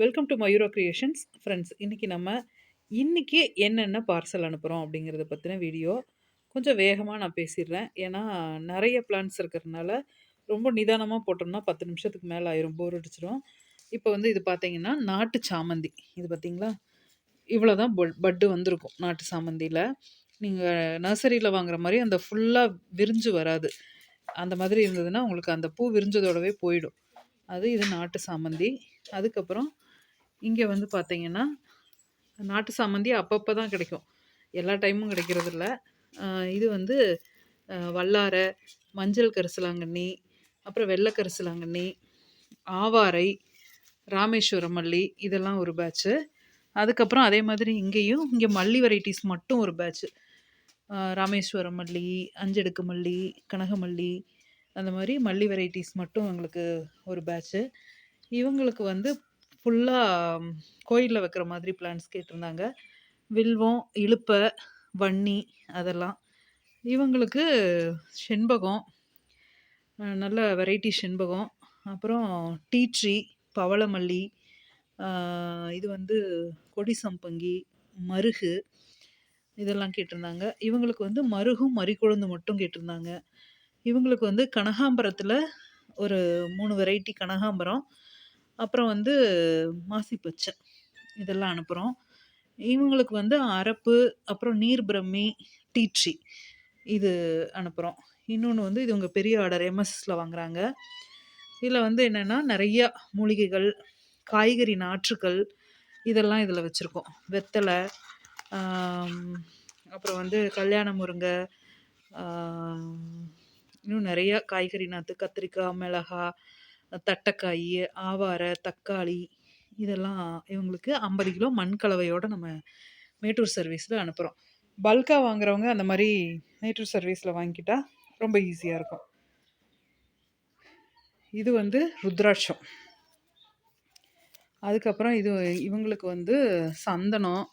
Welcome to Mayura creations friends இன்றைக்கி நம்ம இன்றைக்கி என்னென்ன பார்சல் அனுப்புகிறோம் அப்படிங்கிறத பற்றின வீடியோ கொஞ்சம் வேகமாக நான் பேசிடுறேன். ஏன்னா நிறைய பிளான்ஸ் இருக்கிறதுனால ரொம்ப நிதானமாக போட்டோம்னா பத்து நிமிஷத்துக்கு மேலே ஆயிரும். போர் அடிச்சிடும் இப்போ வந்து இது பார்த்தீங்கன்னா நாட்டு சாமந்தி. இது பார்த்தீங்களா இவ்வளோ தான் பட்டு வந்திருக்கும் நாட்டு சாமந்தியில். நீங்கள் நர்சரியில் வாங்குற மாதிரி அந்த ஃபுல்லாக விரிஞ்சு வராது. அந்த மாதிரி இருந்ததுன்னா உங்களுக்கு அந்த பூ விரிஞ்சதோடவே போயிடும். அது இது நாட்டு சாமந்தி. அதுக்கப்புறம் இங்கே வந்து பார்த்தீங்கன்னா நாட்டு சாமந்தி அப்பப்போ தான் கிடைக்கும். எல்லா டைமும் கிடைக்கிறதில்ல. இது வந்து வல்லாரை மஞ்சள் கரிசலாங்கண்ணி அப்புறம் வெள்ளை கரிசலாங்கண்ணி ஆவாரை ராமேஸ்வரம் மல்லி இதெல்லாம் ஒரு பேட்ச்சு அதுக்கப்புறம் அதே மாதிரி இங்கேயும் இங்கே மல்லி வெரைட்டிஸ் மட்டும் ஒரு பேட்ச்சு ராமேஸ்வரம் மல்லி அஞ்சடுக்கு மல்லி கனகமல்லி அந்த மாதிரி மல்லி வெரைட்டிஸ் மட்டும் எங்களுக்கு ஒரு பேட்ச்சு இவங்களுக்கு வந்து ஃபுல்லாக கோயிலில் வைக்கிற மாதிரி பிளான்ஸ் கேட்டிருந்தாங்க. வில்வம் இழுப்பை வன்னி அதெல்லாம். இவங்களுக்கு செண்பகம் நல்ல வெரைட்டி செண்பகம். அப்புறம் டீ ட்ரீ பவளமல்லி இது வந்து கொடி சம்பங்கி மருகு இதெல்லாம் கேட்டிருந்தாங்க. இவங்களுக்கு வந்து மருகும் மறிக்குழுந்து மட்டும் கேட்டிருந்தாங்க. இவங்களுக்கு வந்து கனகாம்பரத்தில் ஒரு மூணு வெரைட்டி கனகாம்பரம். அப்புறம் வந்து மாசி பச்சை இதெல்லாம் அனுப்புகிறோம் இவங்களுக்கு வந்து அரப்பு அப்புறம் நீர் பிரம்மி டீட்ரி இது அனுப்புகிறோம் இன்னொன்று வந்து இது உங்கள் பெரிய ஆர்டர் எம்எஸ்எஸில் வாங்குகிறாங்க இதில் வந்து என்னென்னா நிறையா மூலிகைகள் காய்கறி நாற்றுக்கள் இதெல்லாம் இதில் வச்சுருக்கோம். வெத்தலை அப்புறம் வந்து கல்யாண முருங்கை இன்னும் நிறையா காய்கறி நாற்று கத்திரிக்காய் மிளகா தட்டைக்காய் ஆவாரை தக்காளி இதெல்லாம் இவங்களுக்கு ஐம்பது கிலோ மண் கலவையோடு நம்ம மேட்டூர் சர்வீஸில் அனுப்புகிறோம் பல்காக வாங்குறவங்க அந்த மாதிரி மேட்டூர் சர்வீஸில் வாங்கிக்கிட்டால் ரொம்ப ஈஸியாக இருக்கும். இது வந்து ருத்ராட்சம். அதுக்கப்புறம் இது இவங்களுக்கு வந்து சந்தனம்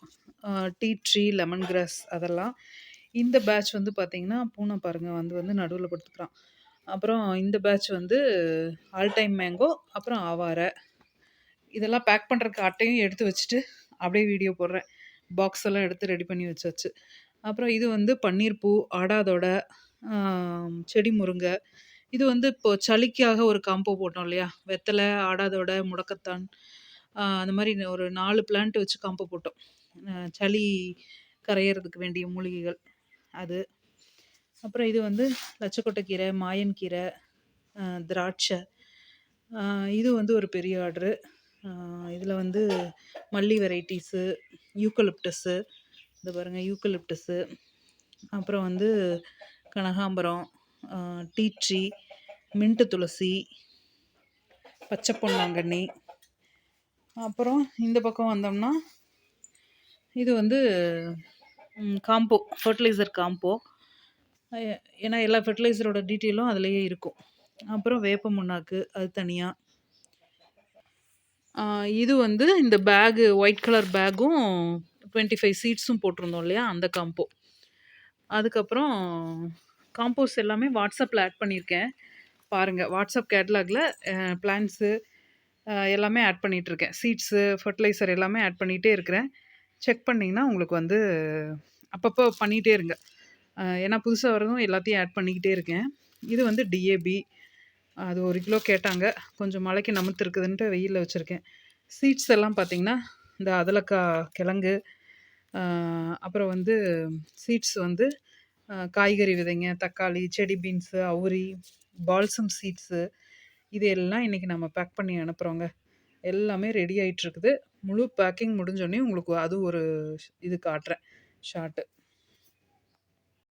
டீ ட்ரீ லெமன் கிராஸ் அதெல்லாம் இந்த பேட்ச் வந்து பார்த்திங்கன்னா பூனை பாருங்கள் வந்து வந்து நடுவில் படுத்துக்கிறான். அப்புறம் இந்த பேட்ச் வந்து ஆல் டைம் மேங்கோ அப்புறம் ஆவாரை இதெல்லாம் பேக் பண்ணுறதுக்கு அட்டையும் எடுத்து வச்சுட்டு அப்படியே வீடியோ போடுறேன். பாக்ஸ் எல்லாம் எடுத்து ரெடி பண்ணி வச்சாச்சு. அப்புறம் இது வந்து பன்னீர் பூ ஆடாதோட செடி முருங்கை. இது வந்து இப்போது சளிக்காக ஒரு காம்போ போட்டோம் இல்லையா? வெத்தலை ஆடாதோட முடக்கத்தான் அந்த மாதிரி ஒரு நாலு பிளான்ட் வச்சு காம்போ போட்டோம். சளி கரையிறதுக்கு வேண்டிய மூலிகைகள் அது. அப்புறம் இது வந்து லட்சக்கொட்டைக்கீரை மாயன்கீரை திராட்சை. இது வந்து ஒரு பெரிய ஆர்ட்ரு இதில் வந்து மல்லி வெரைட்டிஸு யூக்கலிப்டஸ்ஸு இந்த பாருங்கள் யூக்கலிப்டஸ்ஸு அப்புறம் வந்து கனகாம்பரம் டீட்ரி மின்ட்டு துளசி பச்சை பொன்னாங்கண்ணி. அப்புறம் இந்த பக்கம் வந்தோம்னா இது வந்து காம்போ ஃபர்டிலைசர் காம்போ. ஏன்னா எல்லா ஃபெர்டிலைசரோட டீட்டெயிலும் அதுலேயே இருக்கும். அப்புறம் வேப்ப முன்னாக்கு அது தனியாக இது வந்து இந்த பேகு ஒயிட் கலர் பேக்கும் டுவெண்ட்டி ஃபைவ் சீட்ஸும் போட்டிருந்தோம் இல்லையா? அந்த காம்போ அதுக்கப்புறம் காம்போஸ் எல்லாமே வாட்ஸ்அப்பில் ஆட் பண்ணியிருக்கேன். பாருங்கள் வாட்ஸ்அப் கேட்லாகில் பிளான்ஸு எல்லாமே ஆட் பண்ணிகிட்ருக்கேன் சீட்ஸு ஃபர்டிலைசர் எல்லாமே ஆட் பண்ணிகிட்டே இருக்கிறேன். செக் பண்ணிங்கன்னா உங்களுக்கு வந்து அப்பப்போ பண்ணிகிட்டே இருங்க. ஏன்னா புதுசாக வரதும் எல்லாத்தையும் ஆட் பண்ணிக்கிட்டே இருக்கேன். இது வந்து டிஏபி அது ஒரு கிலோ கேட்டாங்க. கொஞ்சம் மழைக்கு நமத்து இருக்குதுன்ட்டு வெயிலில் வச்சுருக்கேன். சீட்ஸ் எல்லாம் பார்த்திங்கன்னா இந்த அதலக்காய் கிழங்கு அப்புறம் வந்து சீட்ஸ் வந்து காய்கறி விதைங்க தக்காளி செடி பீன்ஸு அவுரி பால்சம் சீட்ஸு இது எல்லாம் இன்றைக்கி நம்ம பேக் பண்ணி அனுப்புகிறோங்க எல்லாமே ரெடி ஆகிட்டுருக்குது முழு பேக்கிங் முடிஞ்சோடனே உங்களுக்கு அது ஒரு இது காட்டுறேன். ஷார்ட்டு